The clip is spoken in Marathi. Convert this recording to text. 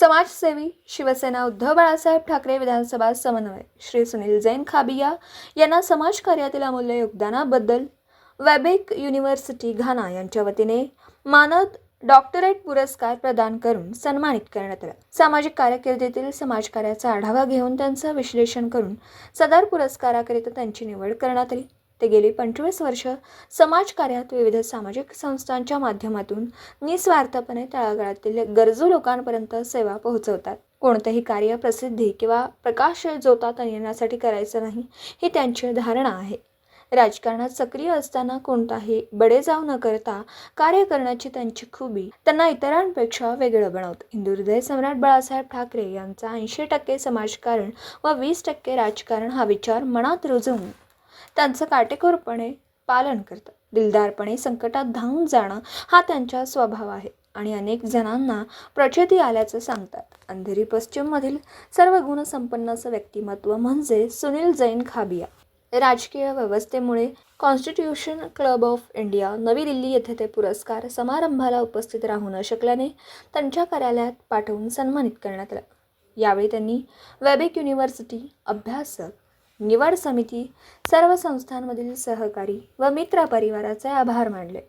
समाजसेवी शिवसेना उद्धव बाळासाहेब ठाकरे विधानसभा समन्वय श्री सुनील जैन खाबिया यांना समाजकार्यातील अमूल्य योगदानाबद्दल वेबेक युनिव्हर्सिटी घाना यांच्या वतीने मानद डॉक्टरेट पुरस्कार प्रदान करून सन्मानित करण्यात आला. सामाजिक कारकिर्दीतील समाजकार्याचा आढावा घेऊन त्यांचं विश्लेषण करून सदर पुरस्काराकरिता त्यांची निवड करण्यात आली. ते गेली पंचवीस वर्ष समाजकार्यात विविध सामाजिक संस्थांच्या माध्यमातून निस्वार्थपणे तळागाळातील गरजू लोकांपर्यंत सेवा पोहोचवतात. कोणतेही कार्य प्रसिद्धी किंवा प्रकाश जोतात येण्यासाठी करायचं नाही ही त्यांची धारणा आहे. राजकारणात सक्रिय असताना कोणताही बडेजाव न करता कार्य करण्याची त्यांची खुबी त्यांना इतरांपेक्षा वेगळं बनवतं. हिंदू हृदय सम्राट बाळासाहेब ठाकरे यांचा ऐंशी टक्के समाजकारण व वीस टक्के राजकारण हा विचार मनात रुजवून त्यांचं काटेकोरपणे पालन करतात. दिलदारपणे संकटात धावून जाणं हा त्यांचा स्वभाव आहे आणि अनेक जणांना प्रचिती आल्याचं सांगतात. अंधेरी पश्चिममधील सर्व गुणसंपन्न असं व्यक्तिमत्व म्हणजे सुनील जैन खाबिया. राजकीय व्यवस्थेमुळे कॉन्स्टिट्यूशन क्लब ऑफ इंडिया नवी दिल्ली येथे ते पुरस्कार समारंभाला उपस्थित राहू न शकल्याने त्यांच्या कार्यालयात पाठवून सन्मानित करण्यात आलं. यावेळी त्यांनी वेबिक युनिव्हर्सिटी अभ्यासक निवड समिती सर्व संस्थांमधील सहकारी व मित्रपरिवाराचे आभार मानले.